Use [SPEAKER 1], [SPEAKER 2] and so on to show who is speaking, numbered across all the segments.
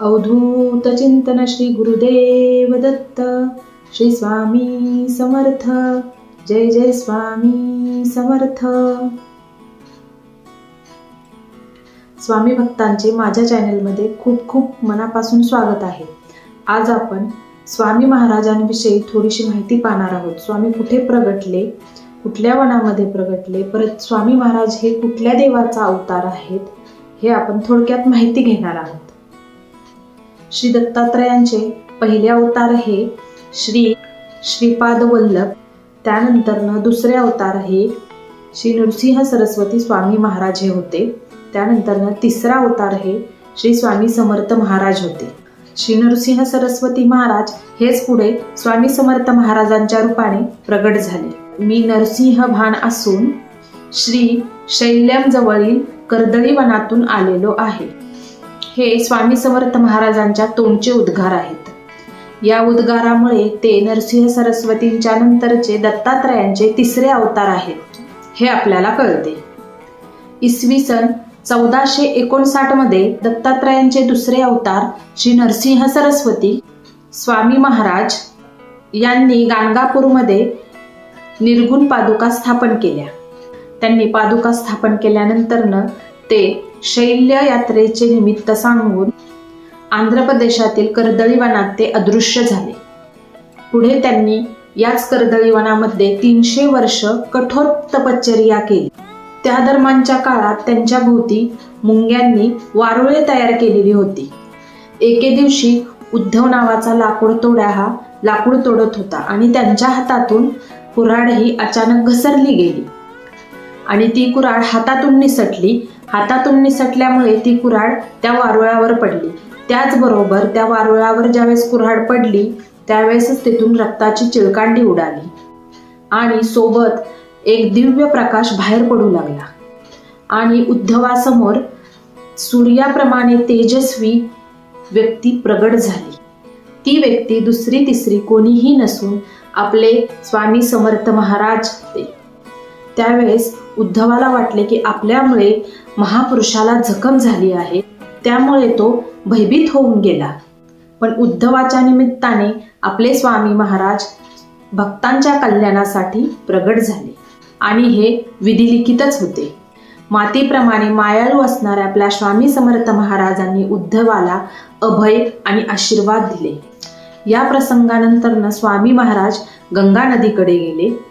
[SPEAKER 1] अवधूत चिंतन श्री गुरुदेव दत्त श्री स्वामी समर्थ जय जय स्वामी समर्थ. स्वामी भक्तांचे माझ्या चॅनलमध्ये खूप खूप मनापासून स्वागत आहे. आज आपण स्वामी महाराजांविषयी थोडीशी माहिती पाहणार आहोत. स्वामी कुठे प्रगटले कुठल्या वनामध्ये प्रगटले परत स्वामी महाराज हे कुठल्या देवाचा अवतार आहेत हे आपण थोडक्यात माहिती घेणार आहोत. श्री दत्तात्रयांचे पहिले अवतार हे श्री श्रीपाद वल्लभ त्यानंतरनं दुसरे अवतार हे श्री नृसिंह सरस्वती स्वामी महाराज हे होते. त्यानंतरनं तिसरा अवतार हे श्री स्वामी समर्थ महाराज होते. श्री नृसिंह सरस्वती महाराज हेच पुढे स्वामी समर्थ महाराजांच्या रूपाने प्रगट झाले. मी नरसिंह भान असून श्री शैल्यम जवळील कर्दळी वनातून आलेलो आहे. हे स्वामी समर्थ महाराजांच्या तोंडचे उद्गार आहेत. या उद्गारामुळे ते नरसिंह सरस्वतींच्या नंतरचे दत्तात्रयांचे तिसरे अवतार आहेत हे आपल्याला कळते. इसवी सन चौदाशे एकोणसाठमध्ये दत्तात्रयांचे दुसरे अवतार श्री नरसिंह सरस्वती स्वामी महाराज यांनी गाणगापूरमध्ये निर्गुण पादुका स्थापन केल्या. त्यांनी पादुका स्थापन केल्यानंतरनं ते शैल्य यात्रेचे निमित्त सांगून आंध्र प्रदेशातील कर्दळीवनात ते अदृश्य झाले. पुढे त्यांनी याच कर्दळीवनामध्ये तीनशे वर्ष कठोर तपश्चर्या केली. त्या दरम्यानच्या काळात त्यांच्या भोवती मुंग्यांनी वारुळे तयार केलेली होती. एके दिवशी उद्धव नावाचा लाकूड तोड्या हा लाकूड तोडत होता आणि त्यांच्या हातातून कुऱ्हाड ही अचानक घसरली गेली. आणि ती कुऱ्हाड हातातून निसटली. हातातून निसटल्यामुळे ती कुऱ्हाड त्या वारुळावर पडली. त्याचबरोबर त्या वारुळावर ज्यावेळेस कुऱ्हाड पडली त्यावेळेसच तिथून रक्ताची चिळकांडी उडाली. आणि सोबत एक दिव्य प्रकाश बाहेर पडू लागला. आणि उद्धवासमोर सूर्याप्रमाणे तेजस्वी व्यक्ती प्रगट झाली. ती व्यक्ती दुसरी तिसरी कोणीही नसून आपले स्वामी समर्थ महाराज होते. त्यावेळेस उद्धवाला वाटले की आपल्यामुळे महापुरुषाला जखम झाली आहे त्यामुळे तो भयभीत होऊन गेला. पण उद्धवाच्या निमित्ताने आपले स्वामी महाराज भक्तांच्या कल्याणासाठी प्रगट झाले. आणि हे विधिलिखितच होते. मातीप्रमाणे मायाळू असणाऱ्या आपल्या स्वामी समर्थ महाराजांनी उद्धवाला अभय आणि आशीर्वाद दिले. या प्रसंगानंतरनं स्वामी महाराज गंगा नदीकडे गेले.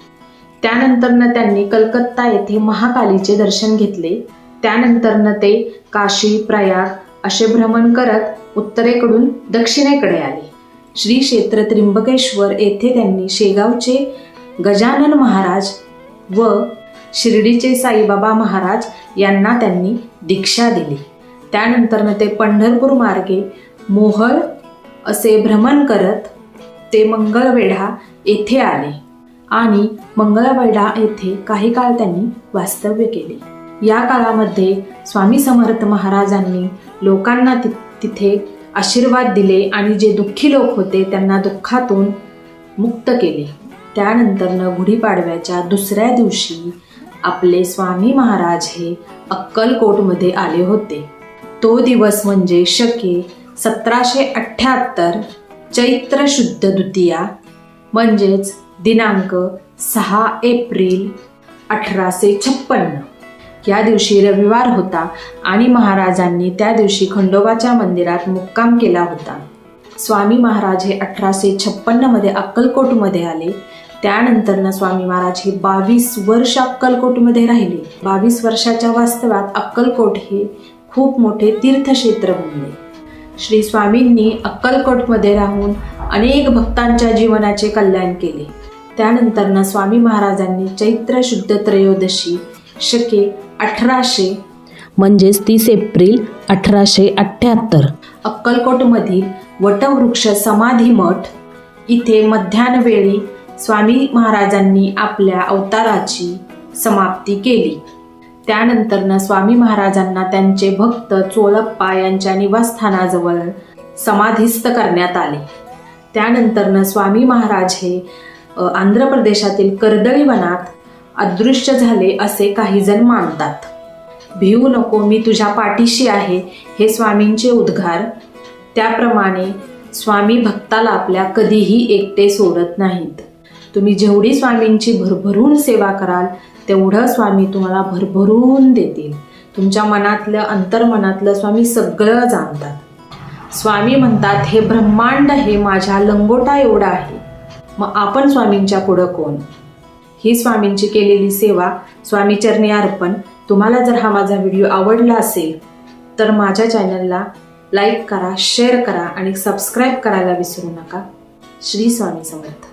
[SPEAKER 1] त्यानंतरनं त्यांनी कलकत्ता येथे महाकालीचे दर्शन घेतले. त्यानंतरनं ते काशी प्रयाग असे भ्रमण करत उत्तरेकडून दक्षिणेकडे आले. श्री क्षेत्र त्र्यंबकेश्वर येथे त्यांनी शेगावचे गजानन महाराज व शिर्डीचे साईबाबा महाराज यांना त्यांनी दीक्षा दिली. त्यानंतरनं ते पंढरपूर मार्गे मोहळ असे भ्रमण करत ते मंगळवेढा येथे आले. आणि मंगळवेढा येथे काही काळ त्यांनी वास्तव्य केले. या काळामध्ये स्वामी समर्थ महाराजांनी लोकांना ति तिथे आशीर्वाद दिले आणि जे दुःखी लोक होते त्यांना दुःखातून मुक्त केले. त्यानंतरनं गुढीपाडव्याच्या दुसऱ्या दिवशी आपले स्वामी महाराज हे अक्कलकोटमध्ये आले होते. तो दिवस म्हणजे शके सतराशे अठ्ठ्याहत्तर चैत्र शुद्ध द्वितीया म्हणजेच दिनांक सहा एप्रिल अठराशे छप्पन्न या दिवशी रविवार होता आणि महाराजांनी त्या दिवशी खंडोबाच्या मंदिरात मुक्काम केला होता. स्वामी महाराज हे अठराशे छप्पन्नमध्ये अक्कलकोटमध्ये आले. त्यानंतरनं स्वामी महाराज हे बावीस वर्ष अक्कलकोटमध्ये राहिले. बावीस वर्षाच्या वास्तवात अक्कलकोट हे खूप मोठे तीर्थक्षेत्र बनले. श्री स्वामींनी अक्कलकोटमध्ये राहून अनेक भक्तांच्या जीवनाचे कल्याण केले. त्यानंतरनं स्वामी महाराजांनी चैत्र शुद्ध त्रयोदशी शके अठराशे म्हणजेच तीस एप्रिल अठराशे अठ्ठ्याहत्तर अक्कलकोटमधील वटवृक्ष समाधी मठ इथे मध्यान्हवेळी स्वामी महाराजांनी आपल्या अवताराची समाप्ती केली. त्यानंतरनं स्वामी महाराजांना त्यांचे भक्त चोळप्पा यांच्या निवासस्थानाजवळ समाधिस्थ करण्यात आले. त्यानंतरनं स्वामी महाराज हे आंध्र प्रदेशातील कर्दळी वनात अदृश्य झाले असे काहीजण मानतात. भिवू नको मी तुझ्या पाठीशी आहे हे स्वामींचे उद्गार. त्याप्रमाणे स्वामी भक्ताला आपल्या कधीही एकटे सोडत नाहीत. तुम्ही जेवढी स्वामींची भरभरून सेवा कराल तेवढं स्वामी तुम्हाला भरभरून देतील. तुमच्या मनातलं अंतर्मनातलं स्वामी सगळं जाणतात. स्वामी म्हणतात हे ब्रह्मांड हे माझ्या लंगोटा एवढं आहे. मग आपण स्वामींच्या पुढं कोण? ही स्वामींची केलेली सेवा स्वामीचरणी अर्पण. तुम्हाला जर हा माझा व्हिडिओ आवडला असेल तर माझ्या चॅनलला लाईक करा शेअर करा आणि सबस्क्राईब करायला विसरू नका. श्री स्वामी समर्थ.